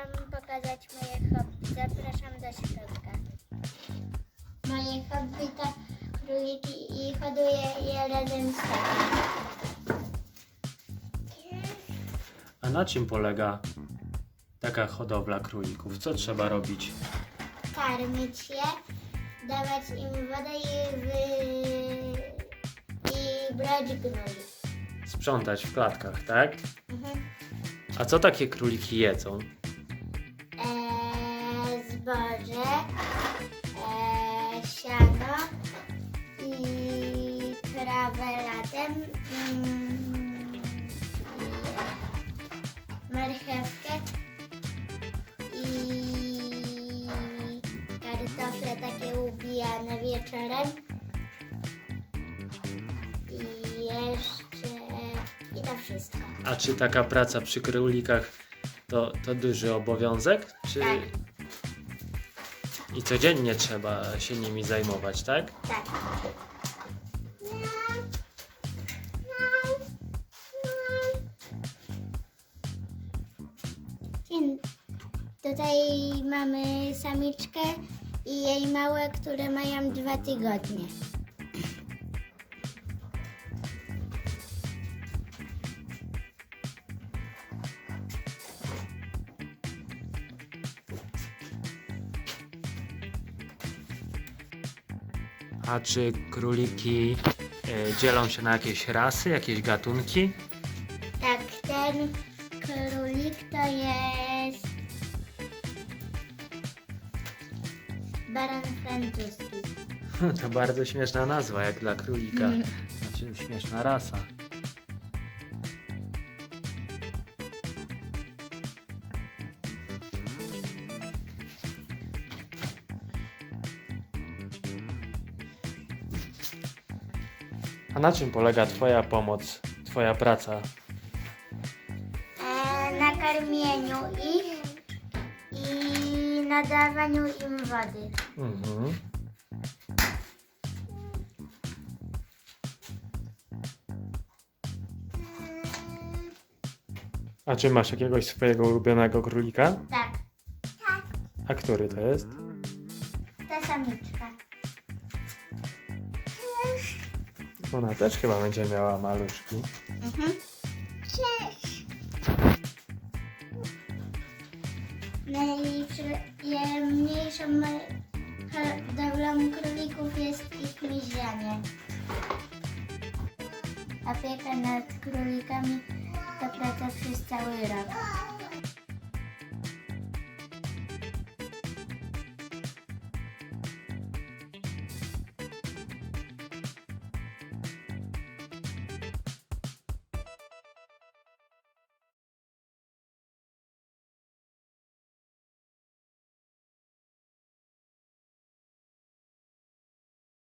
Wam pokazać moje hobby. Zapraszam do środka. Moje hobby to króliki i hoduję je razem z tatą. A na czym polega taka hodowla królików? Co trzeba robić? Karmić je, dawać im wodę i, wy... i brać gnój. Sprzątać w klatkach, tak? Mhm. A co takie króliki jedzą? Zboże, eee, siano i trawę latem, mm, i marchewkę i kartofle takie ubijane wieczorem i jeszcze i to wszystko. A czy taka praca przy królikach to, to duży obowiązek? Czy... Tak. I codziennie trzeba się nimi zajmować, tak? Tak. Tutaj mamy samiczkę i jej małe, które mają dwa tygodnie. Czy króliki e, dzielą się na jakieś rasy, jakieś gatunki? Tak, ten królik to jest baran francuski. To bardzo śmieszna nazwa, jak dla królika. Znaczy śmieszna rasa. A na czym polega Twoja pomoc, Twoja praca? E, na karmieniu ich i nadawaniu im wody. Mhm. A czy masz jakiegoś swojego ulubionego królika? Tak, A który to jest? ta samiczka. Ona też chyba będzie miała maluszki. Mhm. Cześć. Najprzyjemniejszą hodowlą królików jest ich mizianie. Opieka nad królikami to praca przez cały rok.